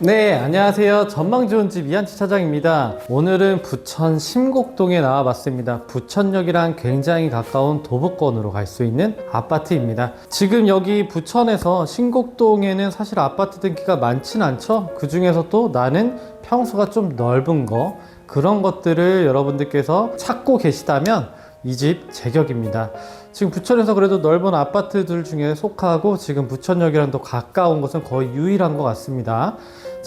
네, 안녕하세요. 전망 좋은 집 이한치 차장입니다. 오늘은 부천 심곡동에 나와 봤습니다. 부천역이랑 굉장히 가까운 도보권으로 갈 수 있는 아파트입니다. 지금 여기 부천에서 신곡동에는 사실 아파트 등기가 많진 않죠. 그 중에서도 나는 평수가 좀 넓은 거, 그런 것들을 여러분들께서 찾고 계시다면 이 집 제격입니다. 지금 부천에서 그래도 넓은 아파트들 중에 속하고 지금 부천역이랑 더 가까운 것은 거의 유일한 것 같습니다.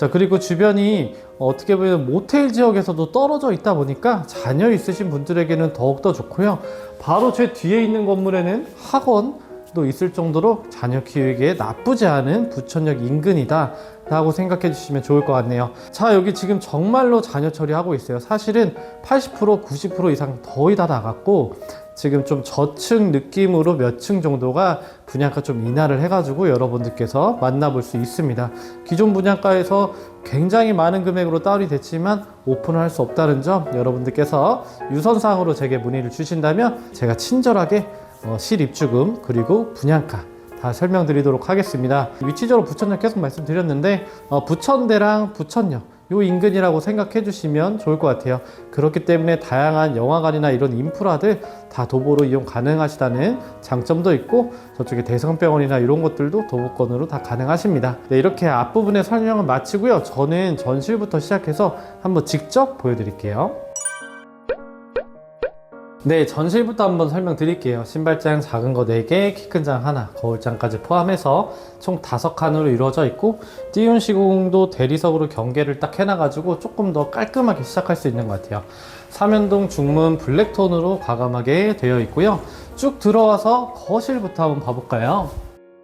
자, 그리고 주변이 어떻게 보면 모텔 지역에서도 떨어져 있다 보니까 자녀 있으신 분들에게는 더욱더 좋고요. 바로 제 뒤에 있는 건물에는 학원도 있을 정도로 자녀 키우기에 나쁘지 않은 부천역 인근이다. 라고 생각해 주시면 좋을 것 같네요. 자, 여기 지금 정말로 자녀 처리하고 있어요. 사실은 80%, 90% 이상 거의 다 나갔고, 지금 좀 저층 느낌으로 몇 층 정도가 분양가 좀 인하를 해가지고 여러분들께서 만나볼 수 있습니다. 기존 분양가에서 굉장히 많은 금액으로 다운이 됐지만 오픈을 할 수 없다는 점 여러분들께서 유선사항으로 제게 문의를 주신다면 제가 친절하게 어, 실입주금 그리고 분양가 다 설명드리도록 하겠습니다. 위치적으로 부천역 계속 말씀드렸는데 어, 부천대랑 부천역 요 인근이라고 생각해 주시면 좋을 것 같아요. 그렇기 때문에 다양한 영화관이나 이런 인프라들 다 도보로 이용 가능하시다는 장점도 있고 저쪽에 대성병원이나 이런 것들도 도보권으로 다 가능하십니다. 네, 이렇게 앞부분의 설명은 마치고요. 저는 전실부터 시작해서 한번 직접 보여드릴게요. 네, 전실부터 한번 설명드릴게요. 신발장 작은 거 4개, 키 큰 장 하나, 거울장까지 포함해서 총 5칸으로 이루어져 있고 띄운 시공도 대리석으로 경계를 딱 해놔가지고 조금 더 깔끔하게 시작할 수 있는 것 같아요. 삼연동 중문 블랙톤으로 과감하게 되어 있고요. 쭉 들어와서 거실부터 한번 봐볼까요?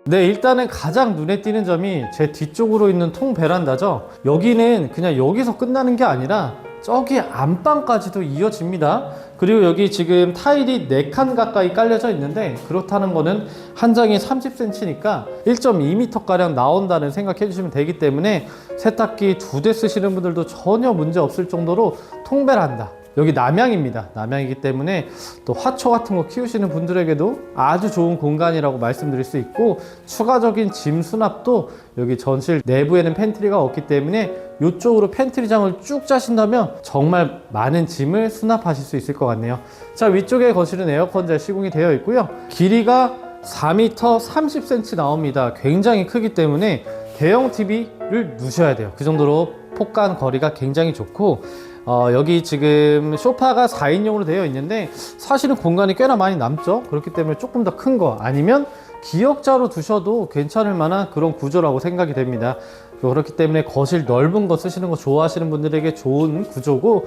네, 일단은 가장 눈에 띄는 점이 제 뒤쪽으로 있는 통 베란다죠. 여기는 그냥 여기서 끝나는 게 아니라 저기 안방까지도 이어집니다. 그리고 여기 지금 타일이 4칸 가까이 깔려져 있는데 그렇다는 거는 한 장이 30cm니까 1.2m가량 나온다는 생각해 주시면 되기 때문에 세탁기 두 대 쓰시는 분들도 전혀 문제 없을 정도로 통배란다. 여기 남양입니다. 남양이기 때문에 또 화초 같은 거 키우시는 분들에게도 아주 좋은 공간이라고 말씀드릴 수 있고 추가적인 짐 수납도 여기 전실 내부에는 팬트리가 없기 때문에 이쪽으로 팬트리장을 쭉 짜신다면 정말 많은 짐을 수납하실 수 있을 것 같네요. 자 위쪽에 거실은 에어컨 시공이 되어 있고요. 길이가 4m 30cm 나옵니다. 굉장히 크기 때문에 대형 TV를 누셔야 돼요. 그 정도로 폭간 거리가 굉장히 좋고 어, 여기 지금 소파가 4인용으로 되어 있는데 사실은 공간이 꽤나 많이 남죠. 그렇기 때문에 조금 더 큰 거 아니면 기역자로 두셔도 괜찮을 만한 그런 구조라고 생각이 됩니다. 그렇기 때문에 거실 넓은 거 쓰시는 거 좋아하시는 분들에게 좋은 구조고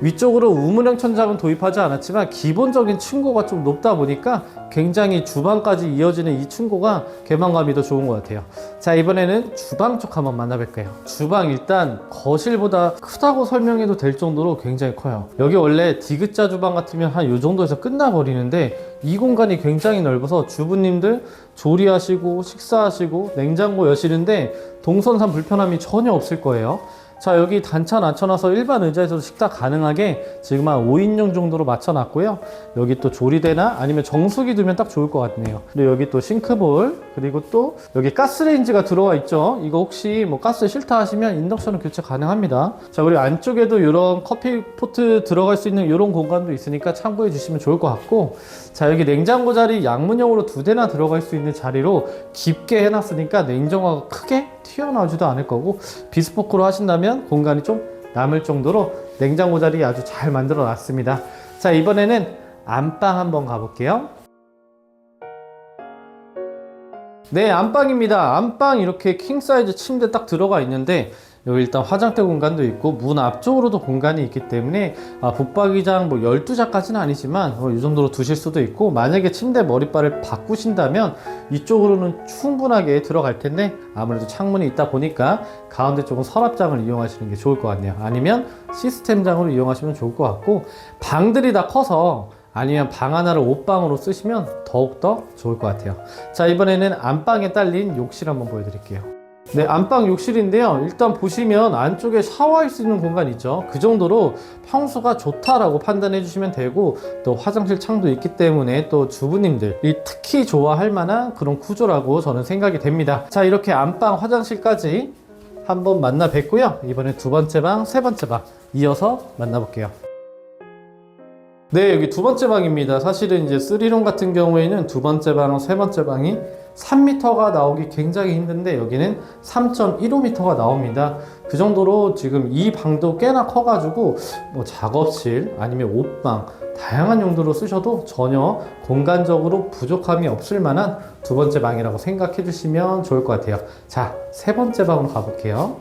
위쪽으로 우물형 천장은 도입하지 않았지만 기본적인 층고가 좀 높다 보니까 굉장히 주방까지 이어지는 이 층고가 개방감이 더 좋은 것 같아요. 자 이번에는 주방 쪽 한번 만나볼게요. 주방 일단 거실보다 크다고 설명해도 될 정도로 굉장히 커요. 여기 원래 디귿자 주방 같으면 한 이 정도에서 끝나버리는데 이 공간이 굉장히 넓어서 주부님들 조리하시고 식사하시고 냉장고 여시는데 동선상 불편함이 전혀 없을 거예요. 자 여기 단차 낮춰놔서 일반 의자에서도 식탁 가능하게 지금 한 5인용 정도로 맞춰놨고요. 여기 또 조리대나 아니면 정수기 두면 딱 좋을 것 같네요. 그리고 여기 또 싱크볼 그리고 또 여기 가스레인지가 들어와 있죠 이거 혹시 뭐 가스 싫다 하시면 인덕션은 교체 가능합니다 자 그리고 안쪽에도 이런 커피 포트 들어갈 수 있는 이런 공간도 있으니까 참고해 주시면 좋을 것 같고 자 여기 냉장고 자리 양문형으로 두 대나 들어갈 수 있는 자리로 깊게 해놨으니까 냉장고가 크게 튀어나오지도 않을 거고 비스포크로 하신다면 공간이 좀 남을 정도로 냉장고 자리 아주 잘 만들어 놨습니다. 자, 이번에는 안방 한번 가볼게요. 네, 안방입니다. 안방 이렇게 킹 사이즈 침대 딱 들어가 있는데 여기 일단 화장대 공간도 있고 문 앞쪽으로도 공간이 있기 때문에 아, 붙박이장 뭐 12자까지는 아니지만 어, 이 정도로 두실 수도 있고 만약에 침대 머리바를 바꾸신다면 이쪽으로는 충분하게 들어갈 텐데 아무래도 창문이 있다 보니까 가운데 쪽은 서랍장을 이용하시는 게 좋을 것 같네요 아니면 시스템장으로 이용하시면 좋을 것 같고 방들이 다 커서 아니면 방 하나를 옷방으로 쓰시면 더욱더 좋을 것 같아요 자 이번에는 안방에 딸린 욕실 한번 보여드릴게요 네, 안방 욕실인데요. 일단 보시면 안쪽에 샤워할 수 있는 공간 있죠. 그 정도로 평수가 좋다라고 판단해 주시면 되고 또 화장실 창도 있기 때문에 또 주부님들이 특히 좋아할 만한 그런 구조라고 저는 생각이 됩니다. 자, 이렇게 안방 화장실까지 한번 만나 뵙고요. 이번에 두 번째 방, 세 번째 방 이어서 만나볼게요. 네, 여기 두 번째 방입니다. 사실은 이제 쓰리룸 같은 경우에는 두 번째 방, 세 번째 방이 3m가 나오기 굉장히 힘든데 여기는 3.15m가 나옵니다. 그 정도로 지금 이 방도 꽤나 커가지고 뭐 작업실 아니면 옷방 다양한 용도로 쓰셔도 전혀 공간적으로 부족함이 없을 만한 두 번째 방이라고 생각해 주시면 좋을 것 같아요. 자, 세 번째 방으로 가볼게요.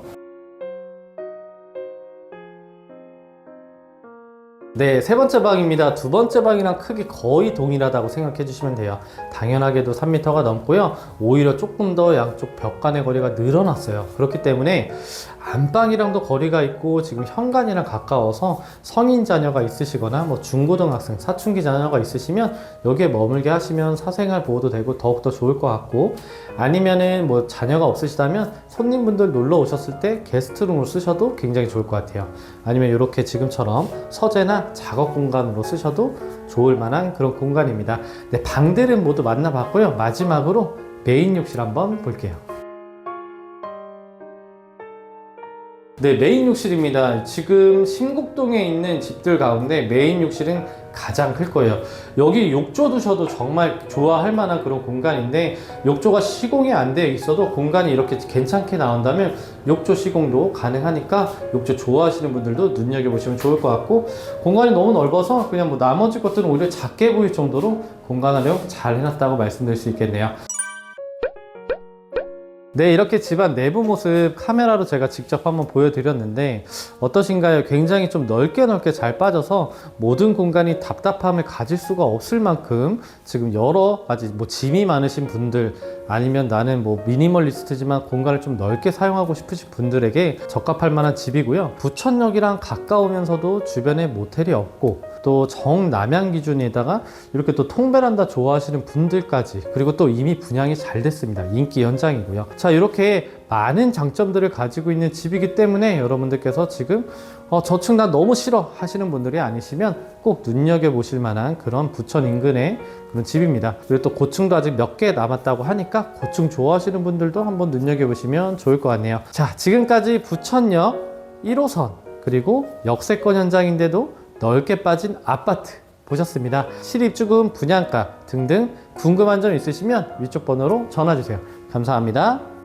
네, 세 번째 방입니다. 두 번째 방이랑 크기 거의 동일하다고 생각해 주시면 돼요. 당연하게도 3m가 넘고요. 오히려 조금 더 양쪽 벽 간의 거리가 늘어났어요. 그렇기 때문에 안방이랑도 거리가 있고 지금 현관이랑 가까워서 성인 자녀가 있으시거나 뭐 중고등학생, 사춘기 자녀가 있으시면 여기에 머물게 하시면 사생활 보호도 되고 더욱더 좋을 것 같고 아니면은 뭐 자녀가 없으시다면 손님분들 놀러 오셨을 때 게스트룸으로 쓰셔도 굉장히 좋을 것 같아요. 아니면 이렇게 지금처럼 서재나 작업 공간으로 쓰셔도 좋을 만한 그런 공간입니다. 네, 방들은 모두 만나봤고요. 마지막으로 메인 욕실 한번 볼게요. 네, 메인 욕실입니다. 지금 신곡동에 있는 집들 가운데 메인 욕실은 가장 클 거예요. 여기 욕조 두셔도 정말 좋아할 만한 그런 공간인데 욕조가 시공이 안 되어 있어도 공간이 이렇게 괜찮게 나온다면 욕조 시공도 가능하니까 욕조 좋아하시는 분들도 눈여겨보시면 좋을 것 같고 공간이 너무 넓어서 그냥 뭐 나머지 것들은 오히려 작게 보일 정도로 공간 활용 잘 해놨다고 말씀드릴 수 있겠네요. 네, 이렇게 집안 내부 모습 카메라로 제가 직접 한번 보여드렸는데 어떠신가요? 굉장히 좀 넓게 넓게 잘 빠져서 모든 공간이 답답함을 가질 수가 없을 만큼 지금 여러 가지 뭐 짐이 많으신 분들 아니면 나는 뭐 미니멀리스트지만 공간을 좀 넓게 사용하고 싶으신 분들에게 적합할 만한 집이고요. 부천역이랑 가까우면서도 주변에 모텔이 없고 또 정남향 기준에다가 이렇게 또 통베란다 좋아하시는 분들까지 그리고 또 이미 분양이 잘 됐습니다. 인기 현장이고요. 자 이렇게 많은 장점들을 가지고 있는 집이기 때문에 여러분들께서 지금 어, 저층 나 너무 싫어 하시는 분들이 아니시면 꼭 눈여겨보실 만한 그런 부천 인근의 그런 집입니다. 그리고 또 고층도 아직 몇 개 남았다고 하니까 고층 좋아하시는 분들도 한번 눈여겨보시면 좋을 것 같네요. 자, 지금까지 부천역 1호선 그리고 역세권 현장인데도 넓게 빠진 아파트 보셨습니다. 실입주금, 분양가 등등 궁금한 점 있으시면 위쪽 번호로 전화 주세요. 감사합니다.